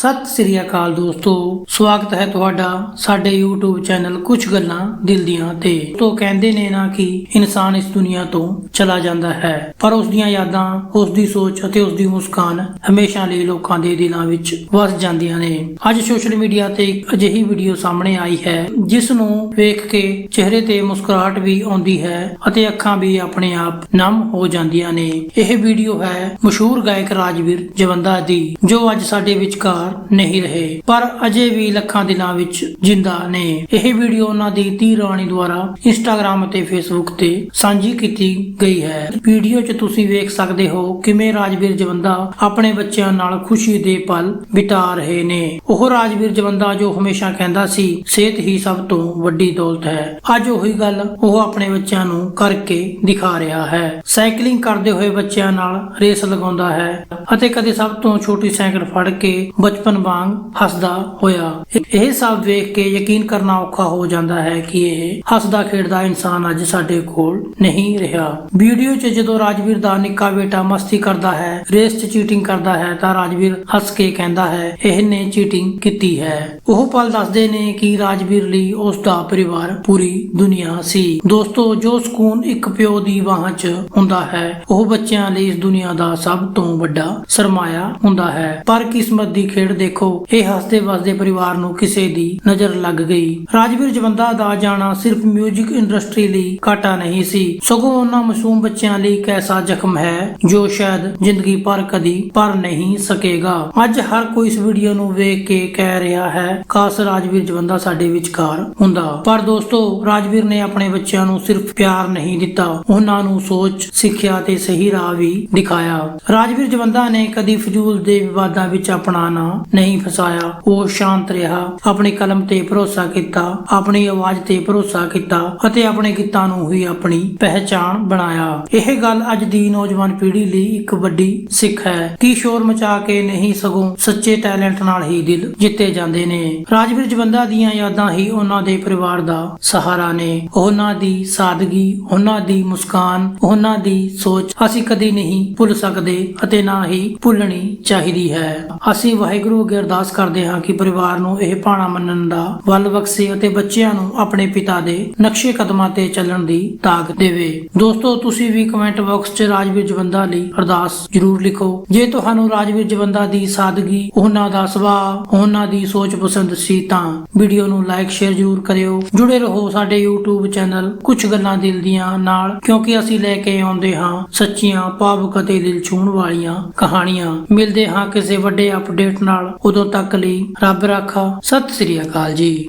ਸਤਿ ਸ੍ਰੀ ਅਕਾਲ ਦੋਸਤੋ, ਸਵਾਗਤ ਹੈ ਤੁਹਾਡਾ ਸਾਡੇ YouTube ਚੈਨਲ ਕੁਝ ਗੱਲਾਂ ਦਿਲ ਦੀਆਂ ਤੇ। ਤੋਂ ਕਹਿੰਦੇ ਨੇ ਨਾ ਕਿ ਇਨਸਾਨ ਇਸ ਦੁਨੀਆ ਤੋਂ ਚਲਾ ਜਾਂਦਾ ਹੈ, ਪਰ ਉਸ ਦੀਆਂ ਯਾਦਾਂ, ਉਸ ਦੀ ਸੋਚ ਅਤੇ ਉਸ ਦੀ ਮੁਸਕਾਨ ਹਮੇਸ਼ਾ ਲਈ ਲੋਕਾਂ ਦੇ ਦਿਲਾਂ ਵਿੱਚ ਵਸ ਜਾਂਦੀਆਂ ਨੇ। ਅੱਜ ਸੋਸ਼ਲ ਮੀਡੀਆ ਤੇ ਇੱਕ ਅਜਿਹੀ ਵੀਡੀਓ ਸਾਹਮਣੇ ਆਈ ਹੈ, ਜਿਸ ਨੂੰ ਵੇਖ ਕੇ ਚਿਹਰੇ ਤੇ ਮੁਸਕਰਾਹਟ ਵੀ ਆਉਂਦੀ ਹੈ ਅਤੇ ਅੱਖਾਂ ਵੀ ਆਪਣੇ ਆਪ ਨਮ ਹੋ ਜਾਂਦੀਆਂ ਨੇ। ਇਹ ਵੀਡੀਓ ਹੈ ਮਸ਼ਹੂਰ ਗਾਇਕ ਰਾਜਵੀਰ ਜਵੰਦਾ ਦੀ, ਜੋ ਅੱਜ ਸਾਡੇ ਵਿਚਕਾਰ ਨਹੀਂ ਰਹੇ। ਪਰ ਅਜੇ ਵੀ ਲੱਖਾਂ ਦਿਲਾਂ ਵਿੱਚ ਜਿੰਦਾ ਨੇ। ਇਹ ਵੀਡੀਓ ਉਹਨਾਂ ਦੀ ਧੀ ਰਾਣੀ ਦੁਆਰਾ ਇੰਸਟਾਗ੍ਰam ਅਤੇ ਫੇਸਬੁੱਕ ਤੇ ਸਾਂਝੀ ਕੀਤੀ ਗਈ ਹੈ। ਵੀਡੀਓ 'ਚ ਤੁਸੀਂ ਵੇਖ ਸਕਦੇ ਹੋ ਕਿਵੇਂ ਰਾਜਵੀਰ ਜਵੰਦਾ ਆਪਣੇ ਬੱਚਿਆਂ ਨਾਲ ਖੁਸ਼ੀ ਦੇ ਪਲ ਬਿਤਾ ਰਹੇ ਨੇ। ਉਹ ਰਾਜਵੀਰ ਜਵੰਦਾ ਜੋ ਹਮੇਸ਼ਾ ਕਹਿੰਦਾ ਸੀ, ਸਿਹਤ ਹੀ ਸਭ ਤੋਂ ਵੱਡੀ ਦੌਲਤ ਹੈ। ਅੱਜ ਉਹੀ ਗੱਲ ਉਹ ਆਪਣੇ ਬੱਚਿਆਂ ਨੂੰ ਕਰਕੇ ਦਿਖਾ ਰਿਹਾ ਹੈ। ਸਾਈਕਲਿੰਗ ਕਰਦੇ ਹੋਏ ਬੱਚਿਆਂ ਨਾਲ ਰੇਸ ਲਗਾਉਂਦਾ ਹੈ ਅਤੇ ਕਦੇ ਸਭ ਤੋਂ ਛੋਟੀ ਸਾਈਕਲ ਫੜ ਕੇ ਬਚਪਨ ਵਾਂਗ ਹੱਸਦਾ ਹੋਇਆ। ਇਹ ਸਭ ਵੇਖ ਕੇ ਯਕੀਨ ਕਰਨਾ ਔਖਾ ਹੋ ਜਾਂਦਾ ਹੈ ਕਿ ਇਹ ਹੱਸਦਾ ਖੇਡਦਾ ਇਨਸਾਨ ਅੱਜ ਸਾਡੇ ਕੋਲ ਨਹੀਂ ਰਿਹਾ। ਵੀਡੀਓ 'ਚ ਜਦੋਂ ਰਾਜਵੀਰ ਦਾ ਨਿੱਕਾ ਬੇਟਾ ਮਸਤੀ ਕਰਦਾ ਹੈ ਰੇਸ 'ਚ ਚੀਟਿੰਗ ਕਰਦਾ ਹੈ ਤਾਂ ਰਾਜਵੀਰ ਹੱਸ ਕੇ ਕਹਿੰਦਾ ਹੈ, ਇਹਨੇ ਚੀਟਿੰਗ ਕੀਤੀ ਹੈ। ਉਹ ਪਲ ਦੱਸਦੇ ਨੇ ਕਿ ਰਾਜਵੀਰ ਲਈ ਉਸ ਦਾ ਪਰਿਵਾਰ ਪੂਰੀ ਦੁਨੀਆ ਸੀ। ਦੋਸਤੋ, ਜੋ ਸਕੂਨ ਇੱਕ ਪਿਓ ਦੀ ਬਾਹਾਂ 'ਚ ਹੁੰਦਾ ਹੈ, ਉਹ ਬੱਚਿਆਂ ਲਈ ਇਸ ਦੁਨੀਆ ਦਾ ਸਭ ਤੋਂ ਵੱਡਾ ਸਰਮਾਇਆ ਹੁੰਦਾ ਹੈ। ਪਰ ਕਿਸਮਤ ਦੀ ਖੇਡ ਦੇਖੋ, ਇਹ ਹੱਸਦੇ ਵਸਦੇ ਪਰਿਵਾਰ ਨੂੰ ਕਿਸੇ ਦੀ ਨਜ਼ਰ ਲੱਗ ਗਈ। ਰਾਜਵੀਰ ਜਵੰਦਾ ਦਾ ਜਾਣਾ ਸਿਰਫ 뮤직 ਇੰਡਸਟਰੀ ਲਈ ਘਾਟਾ ਨਹੀਂ ਸੀ। ਸਗੋਂ ਉਹਨਾਂ ਮਾਸੂਮ ਬੱਚਿਆਂ ਲਈ ਇੱਕ ਐਸਾ ਜ਼ਖਮ ਹੈ, ਜੋ ਸ਼ਾਇਦ ਜ਼ਿੰਦਗੀ ਭਰ ਕਦੀ ਭਰ ਨਹੀਂ ਸਕੇਗਾ। ਅੱਜ ਹਰ ਕੋਈ ਇਸ ਵੀਡੀਓ ਨੂੰ ਵੇਖ ਕੇ ਕਹਿ ਰਿਹਾ ਹੈ ਕਾਸ਼ ਰਾਜਵੀਰ ਜਵੰਦਾ ਸਾਡੇ ਵਿਚਕਾਰ ਹੁੰਦਾ। ਪਰ ਦੋਸਤੋ, ਰਾਜਵੀਰ ਨੇ ਆਪਣੇ ਬੱਚਿਆਂ ਨੂੰ ਸਿਰਫ ਪਿਆਰ ਨਹੀਂ ਦਿੱਤਾ। ਉਹਨਾਂ ਨੂੰ ਸੋਚ, ਸਿੱਖਿਆ ਤੇ ਸਹੀ ਰਾਹ ਵੀ ਦਿਖਾਇਆ। ਰਾਜਵੀਰ ਜਵੰਦਾ ਨੇ ਕਦੀ ਫਜ਼ੂਲ ਦੇ ਵਿਵਾਦਾਂ ਵਿੱਚ ਆਪਣਾ ਨਾਂ ਨਹੀਂ ਫਸਾਇਆ। ਉਹ ਸ਼ਾਂਤ ਰਿਹਾ। ਆਪਣੀ ਕਲਮ ਤੇ ਭਰੋਸਾ ਕੀਤਾ, ਆਪਣੀ ਆਵਾਜ਼ ਤੇ ਭਰੋਸਾ ਕੀਤਾ ਅਤੇ ਆਪਣੇ ਗੀਤਾਂ ਨੂੰ ਹੀ ਆਪਣੀ ਪਹਿਚਾਣ ਬਣਾਇਆ। ਇਹ ਗੱਲ ਅੱਜ ਦੀ ਨੌਜਵਾਨ ਪੀੜ੍ਹੀ ਲਈ ਇੱਕ ਵੱਡੀ ਸਿੱਖ ਹੈ। ਕਿ ਸ਼ੋਰ ਮਚਾ ਕੇ ਨਹੀਂ ਸਗੋਂ ਸੱਚੇ ਟੈਲੈਂਟ ਨਾਲ ਹੀ ਦਿਲ ਜਿੱਤੇ ਜਾਂਦੇ ਨੇ? ਰਾਜਵੀਰ ਜਵੰਦਾ ਦੀਆਂ ਯਾਦਾਂ ਹੀ ਉਹਨਾਂ ਦੇ ਪਰਿਵਾਰ ਦਾ ਸਹਾਰਾ ਨੇ। ਉਹਨਾਂ ਦੀ ਸਾਦਗੀ, ਉਹਨਾਂ ਦੀ ਮੁਸਕਾਨ, ਉਹਨਾਂ ਦੀ ਸੋਚ ਅਸੀਂ ਕਦੀ ਨਹੀਂ ਭੁੱਲ ਸਕਦੇ ਅਤੇ ਨਾ ਹੀ ਭੁੱਲਣੀ ਚਾਹੀਦੀ ਹੈ। ਅਸੀਂ ਵਾਹਿਗੁਰੂ ਅੱਗੇ ਅਰਦਾਸ ਕਰਦੇ ਹਾਂ ਕਿ ਪਰਿਵਾਰ ਨੂੰ ਇਹ ਭਾਣਾ ਮੰਨਣ ਦਾ ਵੱਲ ਬਖਸ਼ੇ ਅਤੇ ਬੱਚਿਆਂ ਨੂੰ ਆਪਣੇ ਪਿਤਾ ਦੇ ਨਕਸ਼ੇ ਕਦਮਾਂ ਤੇ ਚੱਲਣ ਦੀ ਤਾਕਤ ਦੇਵੇ। ਦੋਸਤੋ, ਤੁਸੀਂ ਵੀ ਕਮੈਂਟ ਬਾਕਸ 'ਚ ਰਾਜਵੀਰ ਜਵੰਦਾ ਲਈ ਅਰਦਾਸ ਜ਼ਰੂਰ ਲਿਖੋ। ਜੇ ਤੁਹਾਨੂੰ ਰਾਜਵੀਰ ਜਵੰਦਾ ਦੀ ਸਾਦਗੀ, ਉਹਨਾਂ ਦਾ ਸੁਭਾਅ, ਉਹਨਾਂ ਦੀ ਸੋਚ ਪਸੰਦ ਸੀ ਤਾਂ ਵੀਡੀਓ ਨੂੰ ਲਾਈਕ ਸ਼ੇਅਰ ਜ਼ਰੂਰ ਕਰਿਓ। ਜੁੜੇ ਰਹੋ ਸਾਡੇ YouTube ਚੈਨਲ ਕੁਝ ਗੱਲਾਂ ਦਿਲ ਦੀਆਂ ਨਾਲ, ਕਿਉਂਕਿ ਅਸੀਂ ਲੈ ਕੇ ਆਉਂਦੇ ਹਾਂ ਸੱਚੀਆਂ, ਭਾਵੁਕ ਅਤੇ ਦਿਲ ਛੂਹਣ ਵਾਲੀਆਂ ਕਹਾਣੀਆਂ। ਮਿਲਦੇ ਹਾਂ ਕਿਸੇ ਵੱਡੇ ਅਪਡੇਟ ਨਾਲ। ਉਦੋਂ ਤੱਕ ਲਈ ਰੱਬ ਰਾਖਾ। ਸਤਿ ਸ੍ਰੀ ਅਕਾਲ ਜੀ।